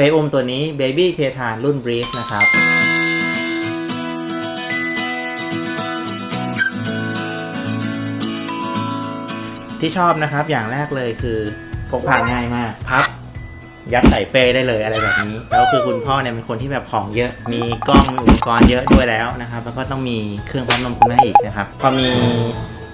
เปรย์อุ้มตัวนี้ Baby k ทานรุ่น Breeze นะครับ ที่ชอบนะครับอย่างแรกเลยคือพกพาง่ายมากพับยัดใส่เป้ได้เลยอะไรแบบนี้ แล้วคือคุณพ่อเนี่ยเป็นคนที่แบบของเยอะ มีกล้องมีอุปกรณ์เยอะด้วยแล้วนะครับ แล้วก็ต้องมีเครื่องปั๊มนมคุณแม่อีกนะครับ พอมี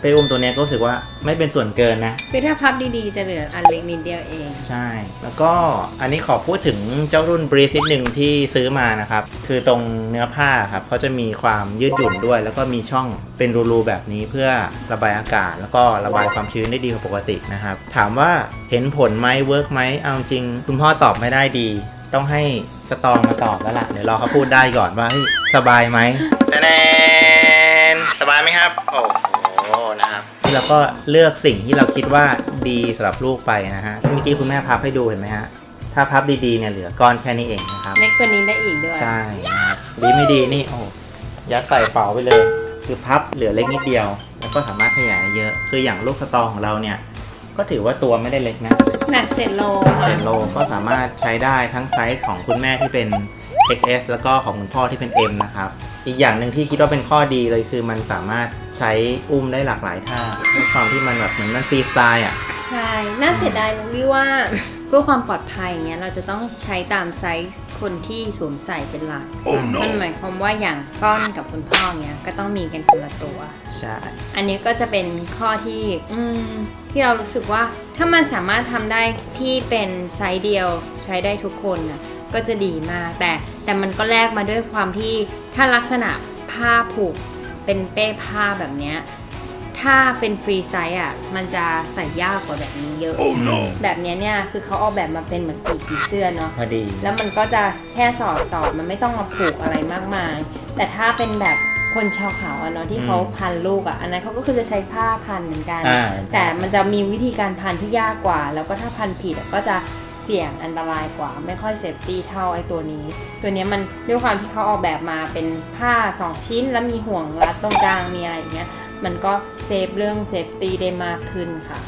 เป้อุ้มตัวเนี้ยก็รู้สึกว่าไม่เป็นส่วนเกินนะ คือถ้าพับดีๆ จะเหลืออันเล็กนิดเดียวเอง ใช่ แล้วก็อันนี้ขอพูดถึงเจ้ารุ่นบรีซิดหนึ่งที่ซื้อมานะครับ คือตรงเนื้อผ้าครับเขาจะมีความยืดหยุ่นด้วย แล้วก็มีช่องเป็นรูๆแบบนี้เพื่อระบายอากาศ แล้วก็ระบายความชื้นได้ดีกว่าปกตินะครับ ถามว่าเห็นผลไหมเวิร์กไหมเอาจริง คุณพ่อตอบไม่ได้ดี ต้องให้สตองมาตอบแล้วล่ะเดี๋ยวรอเขาพูดได้ก่อนว่าเฮ้ยสบายไหมแนนสบายไหมครับโอ้โหนะครับ แล้วก็เลือกสิ่งที่เราคิดว่าดีสำหรับลูกไปนะฮะเมื่อกี้คุณแม่พับให้ดูเห็นไหมฮะ ถ้าพับดีๆเนี่ยเหลือก้อนแค่นี้เองนะครับ เล็กกว่านี้ได้อีกด้วย ใช่นะครับดีไม่ดีนี่โอ้โหยัดใส่เป๋าไปเลย คือพับเหลือเล็กนิดเดียว แล้วก็สามารถขยายได้เยอะ คืออย่างลูกสตอของเราเนี่ย ก็ถือว่าตัวไม่ได้เล็กนะ หนัก7โล7โลก็สามารถใช้ได้ทั้งไซส์ของคุณแม่ที่เป็น XS แล้วก็ของคุณพ่อที่เป็น M นะครับ อีกอย่างหนึ่งที่คิดว่าเป็นข้อดีเลยคือมันสามารถ ใช้อุ้มได้หลากหลายท่าด้วยความที่มันแบบเหมือนมันฟรีสไตล์อะ ใช่ น่าเสียดายตรงที่ว่า เพื่อความปลอดภัยเงี้ยเราจะต้องใช้ตามไซส์คนที่สวมใส่เป็นหลักมันหมายความว่าอย่างก้อนกับคุณพ่อเงี้ยก็ต้องมีกันคนละตัว ใช่ อันนี้ก็จะเป็นข้อที่อืมที่เรารู้สึกว่าถ้ามันสามารถทำได้ที่เป็นไซส์เดียวใช้ได้ทุกคนนะก็จะดีมากแต่แต่มันก็แลกมาด้วยความที่ถ้าลักษณะผ้าผูก เป็นเป้ผ้าแบบเนี้ยถ้าเป็นฟรีไซส์อะ มันจะใส่ยากกว่าแบบนี้เยอะแบบเนี้ยเนี่ย คือเขาออกแบบมาเป็นเหมือนปีกผีเสื้อเนาะ พอดี แล้วมันก็จะแค่สอดสอดมันไม่ต้องมาผูกอะไรมากมาย แต่ถ้าเป็นแบบคนชาวเขาอะเนาะที่อืมเขาพันลูกอะอันนั้นเขาก็คือจะใช้ผ้าพันเหมือนกันอ่าแต่มันจะมีวิธีการพันที่ยากกว่า แล้วก็ถ้าพันผิดอะก็จะ เสี่ยงอันตรายกว่าไม่ค่อยเซฟตี้เท่าไอ้ตัวนี้ ตัวนี้มันด้วยความที่เขาออกแบบมาเป็นผ้า 2 ชิ้น แล้วมีห่วงรัดตรงกลางมีอะไรอย่างเงี้ยมันก็เซฟเรื่องเซฟตี้ได้มากขึ้นค่ะ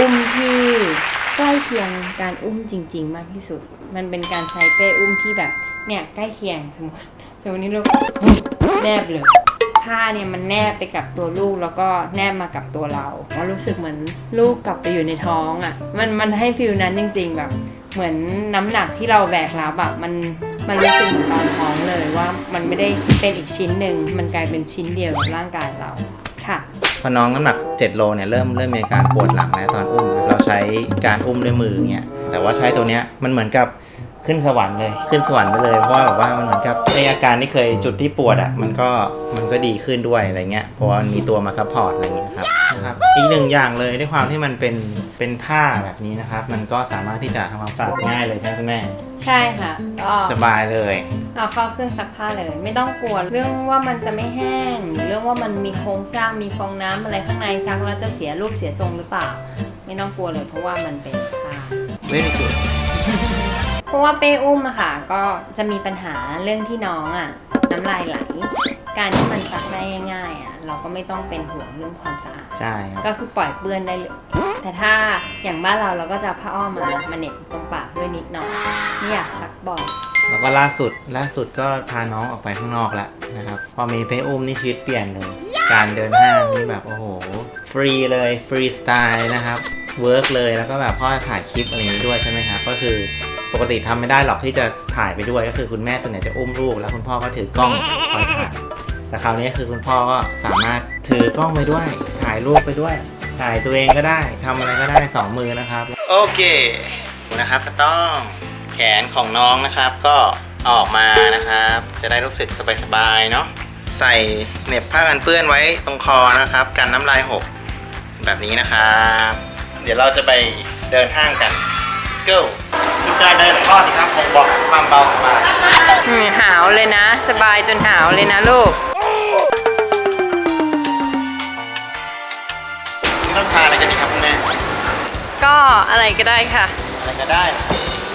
อุ้มที่ใกล้เคียงการอุ้มจริง ๆ มากที่สุด มันเป็นการใช้เป้อุ้มที่แบบเนี่ยใกล้เคียงสมมติสมมตินี่ลูกแนบเลยผ้าเนี่ยมันแนบไปกับตัวลูกแล้วก็แนบมากับตัวเราก็รู้สึกเหมือนลูกกลับไปอยู่ในท้องอะ่ะ มันมันให้ฟิลนั้นจริง ๆ แบบ เหมือนน้ำหนักที่เราแบกรับอะมันมันรู้สึกเหมือนตอนท้องเลยว่ามันไม่ได้เป็นอีกชิ้นหนึ่งมันกลายเป็นชิ้นเดียวกับร่างกายเรา พอน้องน้ำหนัก 7 โลเนี่ยเริ่มเริ่มมีอาการปวดหลังแล้วตอนอุ้ม เราใช้การอุ้มด้วยมือเงี้ยแต่ว่าใช้ตัวเนี้ยมันเหมือนกับ ขึ้นสวรรค์เลย ขึ้นสวรรค์ไปเลยเพราะว่าแบบว่ามันเหมือนกับในอาการที่เคยจุดที่ปวดอะมันก็มันก็ดีขึ้นด้วยอะไรเงี้ยเพราะว่ามันมีตัวมาซัพพอร์ตอะไรเงี้ยครับนะครับอีกหนึ่งอย่างเลยด้วยความที่มันเป็นเป็นผ้าแบบนี้นะครับ มันก็สามารถที่จะทำความสะอาดง่ายเลยใช่ไหมคุณแม่ ใช่ค่ะก็สบายเลย เอาเข้าเครื่องซักผ้าเลย ไม่ต้องกลัวเรื่องว่ามันจะไม่แห้งหรือเรื่องว่ามันมีโครงสร้างมีฟองน้ำอะไรข้างในซักแล้วจะเสียรูปเสียทรงหรือเปล่า ไม่ต้องกลัวเลยเพราะว่ามันเป็นผ้าไม่ได้ เกิดเพราะว่าเป้อุ้มอะค่ะ ก็จะมีปัญหาเรื่องที่น้องอะน้ำลายไหล การที่มันซักได้ง่ายๆอะเราก็ไม่ต้องเป็นห่วงเรื่องความสะอาด ใช่ครับ ก็คือปล่อยเปื้อนได้เลย แต่ถ้าอย่างบ้านเราเราก็จะเอาผ้าอ้อมมามาเหน็บตรงปากด้วยนิดหน่อยไม่อยากซักบ่อย แล้วก็ล่าสุดล่าสุดก็พาน้องออกไปข้างนอกแล้วนะครับ พอมีเพอุ้มนี่ชีวิตเปลี่ยนเลย การเดินห้างนี่แบบโอ้โห ฟรีเลยฟรีสไตล์นะครับ เวิร์กเลยแล้วก็แบบพ่อถ่ายคลิปอะไรอย่างนี้ด้วยใช่ไหมครับ ก็คือ ปกติทำไม่ได้หรอกที่จะถ่ายไปด้วยก็คือคุณแม่ส่วนใหญ่จะอุ้มลูก แล้วคุณพ่อก็ถือกล้องคอยถ่ายแต่คราวนี้คือคุณพ่อก็สามารถถือกล้องไปด้วย ถ่ายรูปไปด้วย ถ่ายตัวเองก็ได้ทำอะไรก็ได้สองมือนะครับ โอเคนะครับก็ต้องแขนของน้องนะครับก็อออกมานะครับ จะได้รู้สึกสบายๆเนาะใส่เหน็บผ้ากันเปื้อนไว้ตรงคอนะครับ กันน้ำลายหก แบบนี้นะครับ เดี๋ยวเราจะไปเดินห้างกัน Let's go คือการเดินทอดนะครับผมบอกความเบาสบายอืมหาวเลยนะ สบายจนหาวเลยนะลูกนี่เราทานอะไรกันดีครับคุณแม่ก็อะไรก็ได้ค่ะ อะไรก็ได้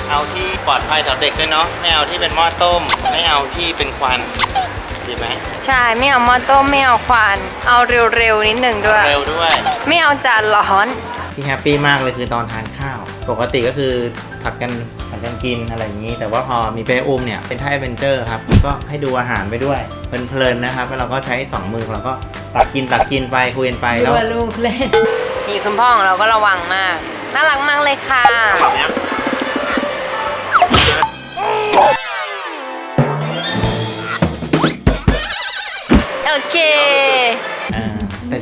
เอาที่ปลอดภัยสำหรับเด็กด้วยเนาะไม่เอาที่เป็นหม้อต้ม ไม่เอาที่เป็นควันดีไหมใช่ไม่เอาหมอต้มไม่เอาควันเอาเร็วๆนิดหนึ่งด้วย เร็วด้วย ไม่เอาจานร้อนที่แฮปปี้มากเลยคือตอนทานข้าว ปกติก็คือผัดกันผัดกันกินอะไรอย่างนี้ แต่ว่าพอมีเป้อุ้มเนี่ยเป็นท่าแอดเวนเจอร์ครับก็ให้ดูอาหารไปด้วยเพลินๆนะครับแล้วเราก็ใช้สองมือเราก็ตักกินตักกินไปคุยกันไปแล้ว ดูลูกเล่น นี่คุณพ่อของเราก็ระวังมาก น่ารักมากเลยค่ะ แบบเนี้ย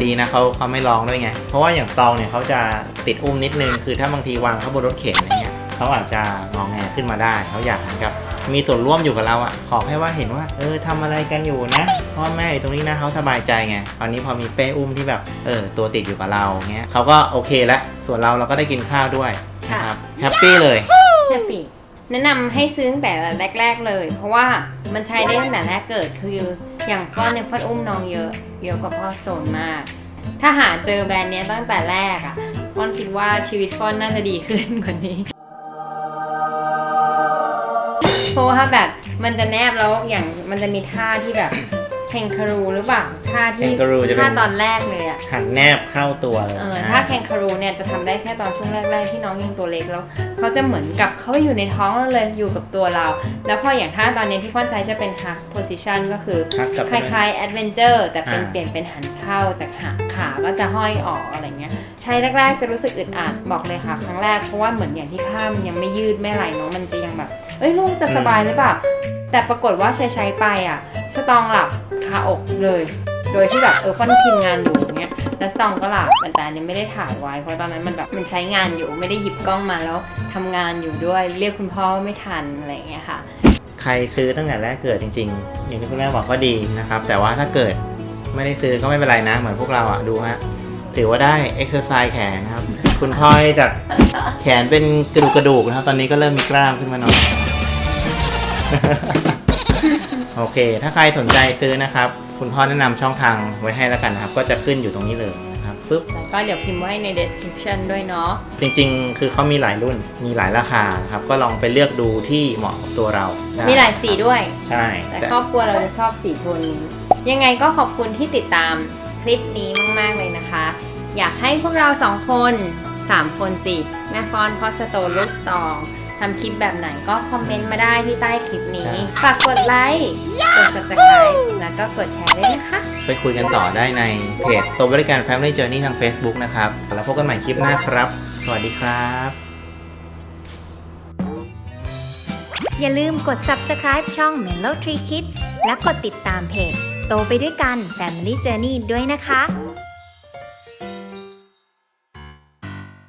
ดีนะเขาเขาไม่ร้องด้วยไง เพราะว่าอย่างตองเนี่ยเขาจะติดอุ้มนิดนึง คือถ้าบางทีวางเขาบนรถเข็นอะไรเงี้ยเขาอาจจะงองแงขึ้นมาได้เขาอยากเหมือนกับมีส่วนร่วมอยู่กับเราอะ ขอแค่ว่าเห็นว่า เออทำอะไรกันอยู่นะพ่อแม่อยู่ตรงนี้นะเขาสบายใจไงตอนนี้พอมีเป้อุ้มที่แบบเออตัวติดอยู่กับเราเงี้ยเขาก็โอเคแล้วส่วนเราเราก็ได้กินข้าวด้วยนะครับแฮปปี้เลยแฮปปี้แนะนำให้ซื้อตั้งแต่แรก ๆเลย เพราะว่ามันใช้ได้ตั้งแต่แรกเกิดคือ อย่างพ่อเนี่ยพ่ออุ้มน้องเยอะ เยอะกว่าพ่อโซนมาก ถ้าหาเจอแบรนด์เนี้ยตั้งแต่แรกอะ่ะพ่อนคิดว่าชีวิตพ่อนน่าจะดีขึ้นกว่านี้ เพราะว่าแบบมันจะแนบแล้วอย่างมันจะมีท่าที่แบบ แคนคารูหรือเปล่าท่าที่ Kangaroo จะเป็น ท่าตอนแรกเลยอะหันแนบเข้าตัวเลยเออนะถ้าแคนคารูเนี่ยจะทำได้แค่ตอนช่วงแรก ๆ ที่น้องยังตัวเล็กแล้วเขาจะเหมือนกับเขาอยู่ในท้องเราเลยอยู่กับตัวเรา แล้วพออย่างท่าตอนนี้ที่ค่อนใช้จะเป็น hug position ก็คือฮักกลับคไปด้วยล้ายๆ adventure แต่เป็นอ่า เปลี่ยนเป็นหันเข้าแต่ขาขาก็จะห้อยออกอะไรเงี้ย ใช้แรกๆจะรู้สึกอึดอัดบอกเลยค่ะ ครั้งแรกเพราะว่าเหมือนอย่างที่ผ้ามันยังไม่ยืดไม่อะไรเนาะมันจะยังแบบ เอ้ยลูกจะสบายหรือเปล่า แต่ปรากฏว่าใช้ใช้ๆไปอะ สตองหลับ คาอกเลย โดยที่แบบเออฟันพิมพ์งานอยู่อย่างเงี้ยแล้วสตองก็หลับแต่อันนี้ไม่ได้ถ่ายไว้ เพราะตอนนั้นมันแบบมันใช้งานอยู่ไม่ได้หยิบกล้องมาแล้วทำงานอยู่ด้วย เรียกคุณพ่อไม่ทันอะไรอย่างเงี้ยค่ะ ใครซื้อตั้งแต่แรกเกิดจริง ๆ อย่างที่คุณแม่บอกก็ดีนะครับ แต่ว่าถ้าเกิดไม่ได้ซื้อก็ไม่เป็นไรนะ เหมือนพวกเราอะดูฮะถือว่าได้เอ็กซ์ไซส์แขนนะครับ คุณพ่อยจากแขนเป็นกระดูกกระดูกนะครับ ตอนนี้ก็เริ่มมีกล้ามขึ้นมาหน่อย โอเค ถ้าใครสนใจซื้อนะครับ คุณพ่อแนะนำช่องทางไว้ให้แล้วกันนะครับ ก็จะขึ้นอยู่ตรงนี้เลยนะครับปึ๊บ แล้วก็เดี๋ยวพิมพ์ไว้ใน description ด้วยเนาะ จริงๆ คือเขามีหลายรุ่น มีหลายราคานะครับ ก็ลองไปเลือกดูที่เหมาะกับตัวเราได้มีหลายสีด้วย ใช่ แต่แต่ครอบครัวเราจะชอบสีโทนนี้ ยังไงก็ขอบคุณที่ติดตามคลิปนี้มากๆเลยนะคะ อยากให้พวกเราสองคน3คนสิ แม่ฟอนพอสโตลูกตอง ทำคลิปแบบไหนก็คอมเมนต์มาได้ที่ใต้คลิปนี้ ฝากกดไลค์ กด subscribe แล้วก็กดแชร์ด้วยนะคะ ไปคุยกันต่อได้ในเพจตัวบริการ Family Journey ทาง Facebook นะครับ แล้วพบกันใหม่คลิปหน้าครับ สวัสดีครับ อย่าลืมกด subscribe ช่อง Mellow Tree Kids และกดติดตามเพจ โตไปด้วยกัน Family Journey ด้วยนะคะ